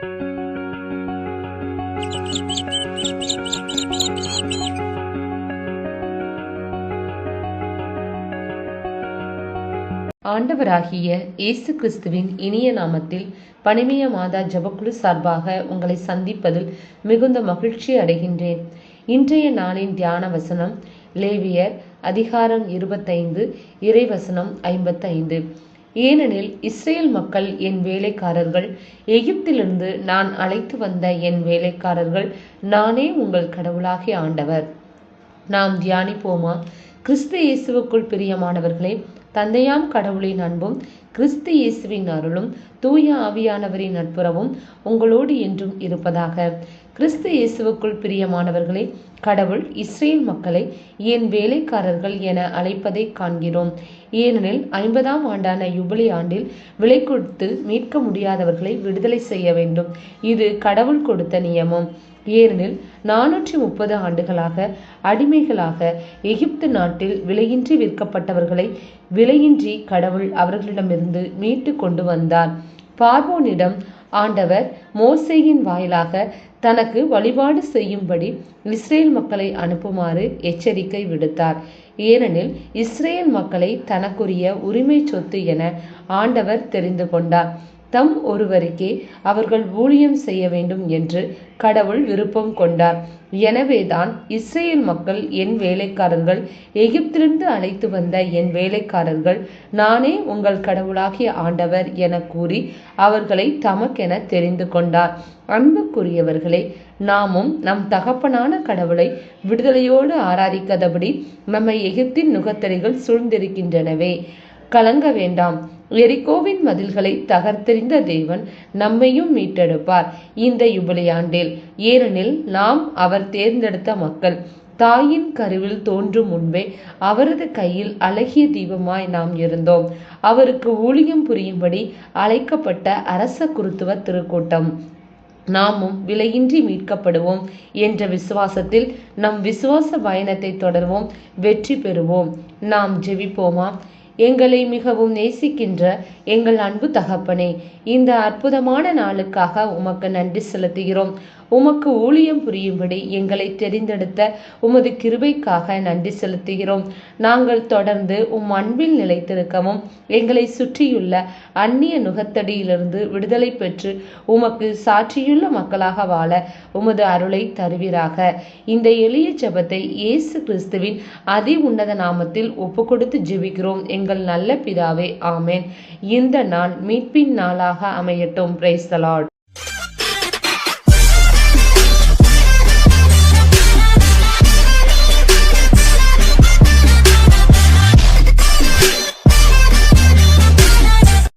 ஆண்டவராகிய இயேசு கிறிஸ்துவின் இனிய நாமத்தில் பனிமய மாதா ஜபக்குழு சார்பாக உங்களை சந்திப்பதில் மிகுந்த மகிழ்ச்சி அடைகின்றேன். இன்றைய நாளின் தியான வசனம் லேவியர் அதிகாரம் இருபத்தைந்து இறைவசனம் ஐம்பத்தைந்து. ஏனெனில் இஸ்ரேல் மக்கள் என் வேலைக்காரர்கள் எகிப்திலிருந்து நான் அழைத்து வந்த என் வேலைக்காரர்கள் நானே உங்கள் கடவுளாகிய ஆண்டவர். நாம் தியானிப்போமா? கிறிஸ்து இயேசுவுக்குள் பிரியமானவர்களே தந்தையாம் கடவுளின் அன்பும் கிறிஸ்து இயேசுவின் அருளும் தூய ஆவியானவரின் நட்புறவும் உங்களோடு என்றும் இருப்பதாக. கிறிஸ்து இயேசுவுக்குள் பிரியமானவர்களே கடவுள் இஸ்ரேல் மக்களை என் வேலைக்காரர்கள் என அழைப்பதை காண்கிறோம். ஏனெனில் ஐம்பதாம் ஆண்டான யுபிலி ஆண்டில் விலை கொடுத்து மீட்க முடியாதவர்களை விடுதலை செய்ய வேண்டும். இது கடவுள் கொடுத்த நியமம். ஏனெனில் நானூற்றி முப்பது ஆண்டுகளாக அடிமைகளாக எகிப்து நாட்டில் விலையின்றி விற்கப்பட்டவர்களை விலையின்றி கடவுள் அவர்களிடமிருந்து மீட்டு கொண்டு வந்தார். பார்வோனிடம் ஆண்டவர் மோசேயின் வாயிலாக தனக்கு வழிபாடு செய்யும்படி இஸ்ரேல் மக்களை அனுப்புமாறு எச்சரிக்கை விடுத்தார். ஏனெனில் இஸ்ரேல் மக்களை தனக்குரிய உரிமை சொத்து என ஆண்டவர் தெரிந்து கொண்டார். தம் ஒருவருக்கே அவர்கள் ஊழியம் செய்ய வேண்டும் என்று கடவுள் விருப்பம் கொண்டார். எனவேதான் இஸ்ரேல் மக்கள் என் வேலைக்காரர்கள் எகிப்திலிருந்து அழைத்து வந்த என் வேலைக்காரர்கள் நானே உங்கள் கடவுளாகிய ஆண்டவர் என கூறி அவர்களை தமக்கென தெரிந்து கொண்டார். அன்புக்குரியவர்களே நாமும் நம் தகப்பனான கடவுளை விடுதலையோடு ஆராதிக்காதபடி நம்மை எகிப்தின் நுகத்தடிகள் சூழ்ந்திருக்கின்றனவே. கலங்க வேண்டாம். எரிகோவின் மதில்களை தகர்த்தெறிந்த தேவன் நம்மையும் மீட்டெடுப்பார். இந்த யுபிலியாண்டில் ஏனெனில் நாம் அவர் தேர்ந்தெடுத்த மக்கள். தாயின் கருவில் தோன்றும் முன்பே அவரது கையில் அழகிய தீபமாய் நாம் இருந்தோம். அவருக்கு ஊழியம் புரியும்படி அழைக்கப்பட்ட அரச குருத்துவ திருக்கூட்டம். நாமும் விலையின்றி மீட்கப்படுவோம் என்ற விசுவாசத்தில் நம் விசுவாச பயணத்தை தொடர்வோம். வெற்றி பெறுவோம். நாம் ஜெபிப்போமா? எங்களை மிகவும் நேசிக்கின்ற எங்கள் அன்பு தகப்பனே இந்த அற்புதமான நாளுக்காக உமக்கு நன்றி செலுத்துகிறோம். உமக்கு ஊழியம் புரியும்படி எங்களை தெரிந்தெடுத்த உமது கிருபைக்காக நன்றி செலுத்துகிறோம். நாங்கள் தொடர்ந்து உம் அன்பில் நிலைத்திருக்கவும் எங்களை சுற்றியுள்ள அந்நிய நுகத்தடியிலிருந்து விடுதலை பெற்று உமக்கு சாற்றியுள்ள மக்களாக வாழ உமது அருளை தருவீராக. இந்த எளிய ஜபத்தை இயேசு கிறிஸ்துவின் அதி உன்னத நாமத்தில் ஒப்பு கொடுத்து ஜெபிக்கிறோம். எங்கள் நல்ல பிதாவே ஆமேன். இந்த நாள் மீட்பின் நாளாக அமையட்டும். பிரைஸ்